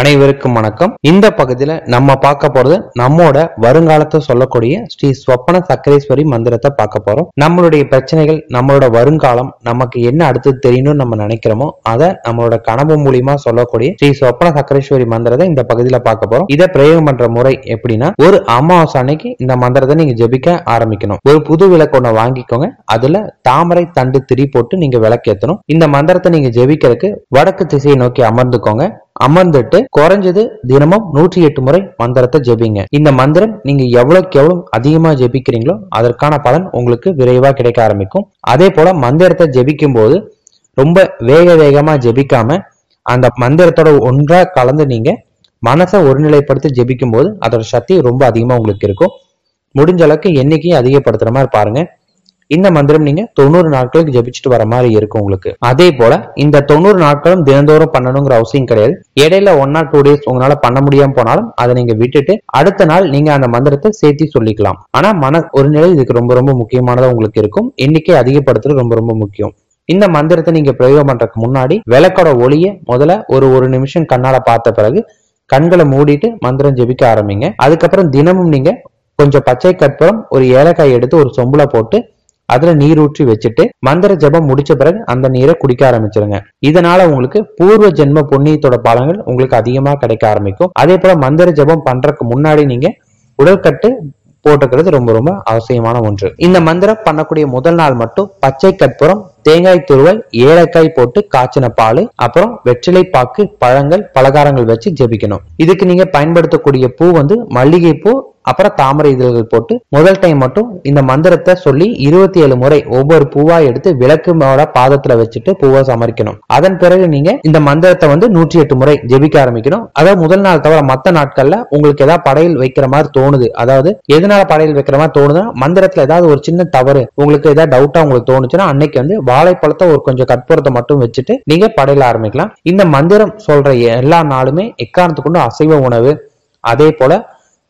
அனைவருக்கும் வணக்கம். இந்த பகுதியில நம்ம பார்க்க போறது நம்மோட வருங்காலத்தை சொல்லக்கூடிய ஸ்ரீ சொப்பன சக்கரேஸ்வரி மந்திரத்தை பார்க்க போறோம். நம்மளுடைய பிரச்சனைகள் நம்மளோட வருங்காலம் நமக்கு என்ன அடுத்தது தெரியணும்னு நம்ம நினைக்கிறோமோ அதை நம்மளோட கனவு மூலியமா சொல்லக்கூடிய ஸ்ரீ சொப்பன சக்கரேஸ்வரி மந்திரத்தை இந்த பகுதியில பார்க்க போறோம். இதை பிரயோகம் பண்ற முறை எப்படின்னா ஒரு அமாவாசை அன்னைக்கு இந்த மந்திரத்தை நீங்க ஜெபிக்க ஆரம்பிக்கணும். ஒரு புது விளக்கு ஒண்ணு வாங்கிக்கோங்க. அதுல தாமரை தண்டு திரி போட்டு நீங்க விளக்கேத்தணும். இந்த மந்திரத்தை நீங்க ஜெபிக்கிறதுக்கு வடக்கு திசையை நோக்கி அமர்ந்துக்கோங்க. அமர்ந்துட்டு குறைஞ்சது தினமும் நூற்றி எட்டு முறை மந்திரத்தை ஜெபிங்க. இந்த மந்திரம் நீங்க எவ்வளவுக்கு எவ்வளவு அதிகமா ஜெபிக்கிறீங்களோ அதற்கான பலன் உங்களுக்கு விரைவா கிடைக்க ஆரம்பிக்கும். அதே போல மந்திரத்தை ஜெபிக்கும் போது ரொம்ப வேக வேகமா ஜெபிக்காம அந்த மந்திரத்தோட ஒன்றா கலந்து நீங்க மனசை ஒருநிலைப்படுத்தி ஜெபிக்கும் போது அதோட சக்தி ரொம்ப அதிகமா உங்களுக்கு இருக்கும். முடிஞ்ச அளவுக்கு எண்ணிக்கையும் அதிகப்படுத்துற மாதிரி பாருங்க. இந்த மந்திரம் நீங்க தொண்ணூறு நாட்களுக்கு ஜபிச்சுட்டு வர மாதிரி இருக்கும் உங்களுக்கு. அதே போல இந்த தொண்ணூறு நாட்களும் தினந்தோறும் பண்ணணுங்கிற அவசியம் கிடையாது. இடையில ஒன் ஆர் டூ டேஸ் உங்களால பண்ண முடியாம போனாலும் அதை நீங்க விட்டுட்டு அடுத்த நாள் நீங்க அந்த மந்திரத்தை சேர்த்தி சொல்லிக்கலாம். ஆனா மன ஒரு நிலை இதுக்கு ரொம்ப ரொம்ப முக்கியமானதா உங்களுக்கு இருக்கும். எண்ணிக்கை அதிகப்படுத்துறது ரொம்ப ரொம்ப முக்கியம். இந்த மந்திரத்தை நீங்க பிரயோகம் பண்றதுக்கு முன்னாடி விளக்கோட ஒளிய முதல்ல ஒரு ஒரு நிமிஷம் கண்ணால பார்த்த பிறகு கண்களை மூடிட்டு மந்திரம் ஜெபிக்க ஆரம்பிங்க. அதுக்கப்புறம் தினமும் நீங்க கொஞ்சம் பச்சை கற்பூரம் ஒரு ஏலக்காய் எடுத்து ஒரு சொம்புல போட்டு அதுல நீர் ஊற்றி வச்சுட்டு மந்திர ஜெபம் முடிச்ச பிறகு அந்த நீரை குடிக்க ஆரம்பிச்சிருங்க. இதனால உங்களுக்கு பூர்வ ஜென்ம புண்ணியத்தோட பலன்கள் உங்களுக்கு அதிகமா கிடைக்க ஆரம்பிக்கும். அதே போல மந்திர ஜெபம் பண்றதுக்கு முன்னாடி நீங்க உடற்கட்டு போட்டுக்கிறது ரொம்ப ரொம்ப அவசியமான ஒன்று. இந்த மந்திரம் பண்ணக்கூடிய முதல் நாள் மட்டும் பச்சை கற்பூரம் தேங்காய் துருவல் ஏலக்காய் போட்டு காய்ச்சின பால் அப்புறம் வெற்றிலை பாக்கு பழங்கள் பலகாரங்கள் வச்சு ஜெபிக்கணும். இதுக்கு நீங்க பயன்படுத்தக்கூடிய பூ வந்து மல்லிகை பூ அப்புறம் தாமரை இதழ்கள் போட்டு முதல் டைம் மட்டும் இந்த மந்திரத்தை சொல்லி இருபத்தி ஏழு முறை ஒவ்வொரு பூவா எடுத்து விளக்குமோட பாதத்துல வச்சுட்டு பூவை சமரிக்கணும். அதன் பிறகு நீங்க இந்த மந்திரத்தை வந்து நூற்றி எட்டு முறை ஜெபிக்க ஆரம்பிக்கணும். அதாவது முதல் நாள் தவிர மத்த நாட்கள்ல உங்களுக்கு ஏதாவது படையல் வைக்கிற மாதிரி தோணுது. அதாவது எதனால படையல் வைக்கிற மாதிரி தோணுதுன்னா மந்திரத்துல ஏதாவது ஒரு சின்ன தவறு உங்களுக்கு ஏதாவது டவுட்டா உங்களுக்கு தோணுச்சுன்னா அன்னைக்கு வந்து வாழைப்பழத்தை ஒரு கொஞ்சம் கற்பூரத்தை மட்டும் வச்சுட்டு நீங்க படையில ஆரம்பிக்கலாம். இந்த மந்திரம் சொல்ற எல்லா நாளுமே எக்காரணத்துக்கு கொண்டு அசைவ உணவு. அதே போல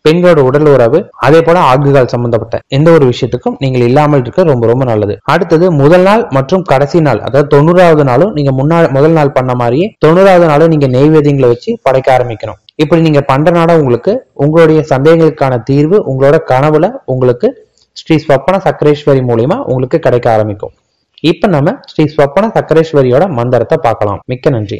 பெண்களோட உடல் உறவு அதே போல ஆகுகால் சம்பந்தப்பட்ட எந்த ஒரு விஷயத்துக்கும் நீங்கள் இல்லாமல் இருக்க ரொம்ப ரொம்ப நல்லது. அடுத்தது முதல் நாள் மற்றும் கடைசி நாள் அதாவது தொண்ணூறாவது நாளும் நீங்க முன்னாள் முதல் நாள் பண்ண மாதிரியே தொண்ணூறாவது நாளும் நீங்க நெய்வேதியங்களை வச்சு படைக்க ஆரம்பிக்கணும். இப்படி நீங்க பண்றனால உங்களுக்கு உங்களுடைய சந்தேகங்களுக்கான தீர்வு உங்களோட கனவுல உங்களுக்கு ஸ்ரீ ஸ்வப்பன சக்கரேஸ்வரி மூலியமா உங்களுக்கு கிடைக்க ஆரம்பிக்கும். இப்ப நம்ம ஸ்ரீ ஸ்வப்பன சக்கரேஸ்வரியோட மந்திரத்தை பார்க்கலாம். மிக்க நன்றி.